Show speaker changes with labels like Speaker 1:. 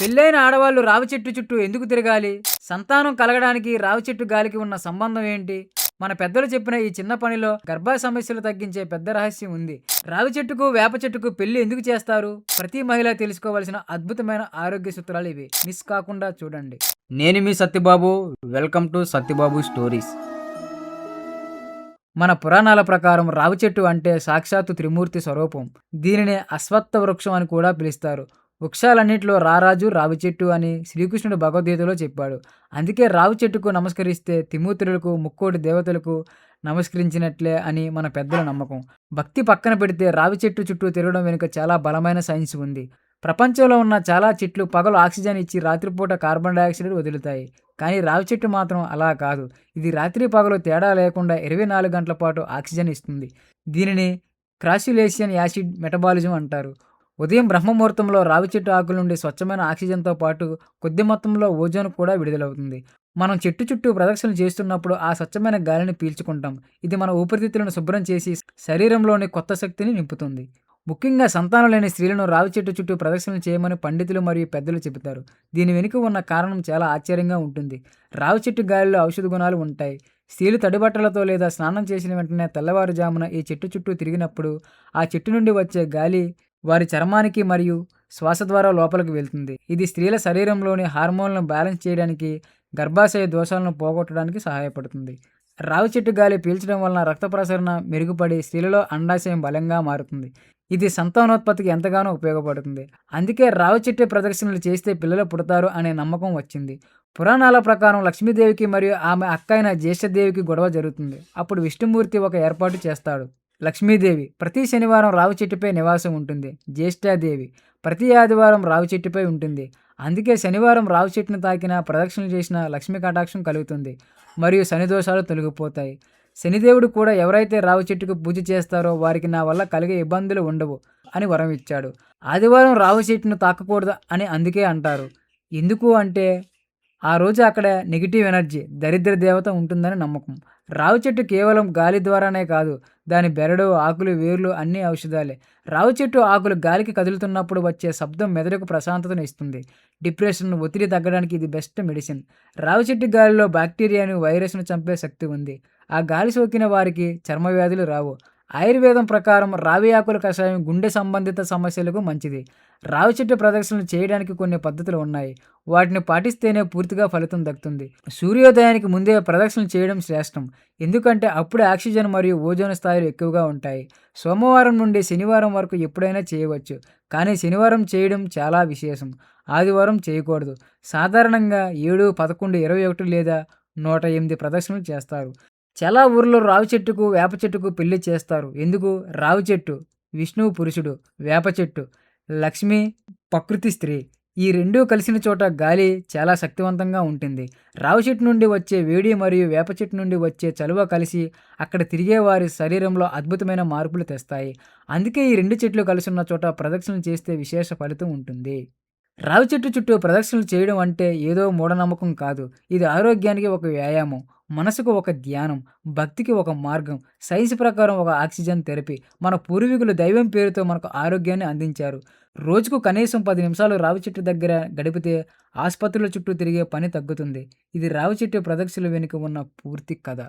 Speaker 1: పెళ్ళైన ఆడవాళ్ళు రావి చెట్టు చుట్టూ ఎందుకు తిరగాలి? సంతానం కలగడానికి రావి చెట్టు గాలికి ఉన్న సంబంధం ఏంటి? మన పెద్దలు చెప్పిన ఈ చిన్న పనిలో గర్భ సమస్యలు తగ్గించే పెద్ద రహస్యం ఉంది. రావి చెట్టుకు వేప చెట్టుకు పెళ్ళి ఎందుకు చేస్తారు? ప్రతి మహిళ తెలుసుకోవాల్సిన అద్భుతమైన ఆరోగ్య సూత్రాలు ఇవి. మిస్ కాకుండా చూడండి. నేను మీ Satyababu. Welcome to Satyababu stories. మన పురాణాల ప్రకారం రావి చెట్టు అంటే సాక్షాత్తు త్రిమూర్తి స్వరూపం. దీనిని అశ్వత్థ వృక్షం అని కూడా పిలుస్తారు. వృక్షాలన్నింటిలో రారాజు రావి చెట్టు అని శ్రీకృష్ణుడు భగవద్గీతలో చెప్పాడు. అందుకే రావి చెట్టుకు నమస్కరిస్తే తిమూత్రులకు ముక్కోటి దేవతలకు నమస్కరించినట్లే అని మన పెద్దల నమ్మకం. భక్తి పక్కన పెడితే రావి చెట్టు చుట్టూ తిరగడం వెనుక చాలా బలమైన సైన్స్ ఉంది. ప్రపంచంలో ఉన్న చాలా చెట్లు పగలు ఆక్సిజన్ ఇచ్చి రాత్రిపూట కార్బన్ డైఆక్సైడ్ వదులుతాయి. కానీ రావి చెట్టు మాత్రం అలా కాదు. ఇది రాత్రి పగలు తేడా లేకుండా ఇరవై నాలుగు గంటల పాటు ఆక్సిజన్ ఇస్తుంది. దీనిని క్రాస్యులేషియన్ యాసిడ్ మెటబాలిజం అంటారు. ఉదయం బ్రహ్మముహూర్తంలో రావి చెట్టు ఆకుల నుండి స్వచ్ఛమైన ఆక్సిజన్తో పాటు కొద్ది మొత్తంలో ఓజోన్ కూడా విడుదలవుతుంది. మనం చెట్టు చుట్టూ ప్రదక్షిణలు చేస్తున్నప్పుడు ఆ స్వచ్ఛమైన గాలిని పీల్చుకుంటాం. ఇది మన ఊపిరితిత్తులను శుభ్రం చేసి శరీరంలోని కొత్త శక్తిని నింపుతుంది. ముఖ్యంగా సంతానం లేని స్త్రీలను రావి చెట్టు చుట్టూ ప్రదక్షిణలు చేయమని పండితులు మరియు పెద్దలు చెబుతారు. దీని వెనుక ఉన్న కారణం చాలా ఆశ్చర్యంగా ఉంటుంది. రావి చెట్టు గాలిలో ఔషధ గుణాలు ఉంటాయి. స్త్రీలు తడిబట్టలతో లేదా స్నానం చేసిన వెంటనే తెల్లవారుజామున ఈ చెట్టు చుట్టూ తిరిగినప్పుడు ఆ చెట్టు నుండి వచ్చే గాలి వారి చర్మానికి మరియు శ్వాస ద్వారా లోపలికి వెళ్తుంది. ఇది స్త్రీల శరీరంలోని హార్మోన్లను బ్యాలెన్స్ చేయడానికి గర్భాశయ దోషాలను పోగొట్టడానికి సహాయపడుతుంది. రావి చెట్టు గాలి పీల్చడం వలన రక్త ప్రసరణ మెరుగుపడి స్త్రీలలో అండాశయం బలంగా మారుతుంది. ఇది సంతానోత్పత్తికి ఎంతగానో ఉపయోగపడుతుంది. అందుకే రావి చెట్టు ప్రదర్శనలు చేస్తే పిల్లలు పుడతారు అనే నమ్మకం వచ్చింది. పురాణాల ప్రకారం లక్ష్మీదేవికి మరియు ఆమె అక్క అయిన జ్యేష్ఠదేవికి గొడవ జరుగుతుంది. అప్పుడు విష్ణుమూర్తి ఒక ఏర్పాటు చేస్తాడు. లక్ష్మీదేవి ప్రతి శనివారం రావి చెట్టుపై నివాసం ఉంటుంది. జ్యేష్ఠాదేవి ప్రతి ఆదివారం రావి చెట్టుపై ఉంటుంది. అందుకే శనివారం రావి చెట్టును తాకిన ప్రదక్షిణలు చేసిన లక్ష్మీ కటాక్షం కలుగుతుంది. మరియు శని దోషాలు తొలగిపోతాయి. శనిదేవుడు కూడా ఎవరైతే రావి చెట్టుకు పూజ చేస్తారో వారికి నా వల్ల కలిగే ఇబ్బందులు ఉండవు అని వరం ఇచ్చాడు. ఆదివారం రావి చెట్టును తాకకూడదు అని అందుకే అంటారు. ఎందుకు అంటే ఆ రోజు అక్కడ నెగిటివ్ ఎనర్జీ దరిద్ర దేవత ఉంటుందని నమ్మకం. రావి చెట్టు కేవలం గాలి ద్వారానే కాదు దాని బెరడు ఆకులు వేర్లు అన్ని ఔషధాలే. రావి చెట్టు ఆకులు గాలికి కదులుతున్నప్పుడు వచ్చే శబ్దం మెదడుకు ప్రశాంతతను ఇస్తుంది. డిప్రెషన్ ఒత్తిడి తగ్గడానికి ఇది బెస్ట్ మెడిసిన్. రావి చెట్టు గాలిలో బ్యాక్టీరియాను వైరస్ను చంపే శక్తి ఉంది. ఆ గాలి సోకిన వారికి చర్మ వ్యాధులు రావు. ఆయుర్వేదం ప్రకారం రావి ఆకుల కషాయం గుండె సంబంధిత సమస్యలకు మంచిది. రావి చెట్టు ప్రదర్శనలు చేయడానికి కొన్ని పద్ధతులు ఉన్నాయి. వాటిని పాటిస్తేనే పూర్తిగా ఫలితం దక్కుతుంది. సూర్యోదయానికి ముందే ప్రదక్షిణలు చేయడం శ్రేష్టం. ఎందుకంటే అప్పుడే ఆక్సిజన్ మరియు ఓజోన్ స్థాయిలు ఎక్కువగా ఉంటాయి. సోమవారం నుండి శనివారం వరకు ఎప్పుడైనా చేయవచ్చు. కానీ శనివారం చేయడం చాలా విశేషం. ఆదివారం చేయకూడదు. సాధారణంగా ఏడు పదకొండు ఇరవై ఒకటి లేదా నూట ఎనిమిది ప్రదక్షిణలు చేస్తారు. చాలా ఊర్లో రావి చెట్టుకు వేప చెట్టుకు పెళ్ళి చేస్తారు. ఎందుకు? రావి చెట్టు విష్ణువు పురుషుడు వేప చెట్టు లక్ష్మి ప్రకృతి స్త్రీ. ఈ రెండూ కలిసిన చోట గాలి చాలా శక్తివంతంగా ఉంటుంది. రావి చెట్టు నుండి వచ్చే వేడి మరియు వేప చెట్టు నుండి వచ్చే చలువ కలిసి అక్కడ తిరిగే వారి శరీరంలో అద్భుతమైన మార్పులు తెస్తాయి. అందుకే ఈ రెండు చెట్లు కలిసి ఉన్న చోట ప్రదక్షిణలు చేస్తే విశేష ఫలితం ఉంటుంది. రావి చెట్టు చుట్టూ ప్రదక్షిణలు చేయడం అంటే ఏదో మూఢనమ్మకం కాదు. ఇది ఆరోగ్యానికి ఒక వ్యాయామం. మనసుకు ఒక ధ్యానం భక్తికి ఒక మార్గం సైన్స్ ప్రకారం ఒక ఆక్సిజన్ థెరపీ. మన పూర్వీకులు దైవం పేరుతో మనకు ఆరోగ్యాన్ని అందించారు. రోజుకు కనీసం పది నిమిషాలు రావి చెట్టు దగ్గర గడిపితే ఆసుపత్రుల చుట్టూ తిరిగే పని తగ్గుతుంది. ఇది రావి చెట్టు ప్రదక్షిణల వెనుక ఉన్న పూర్తి కథ.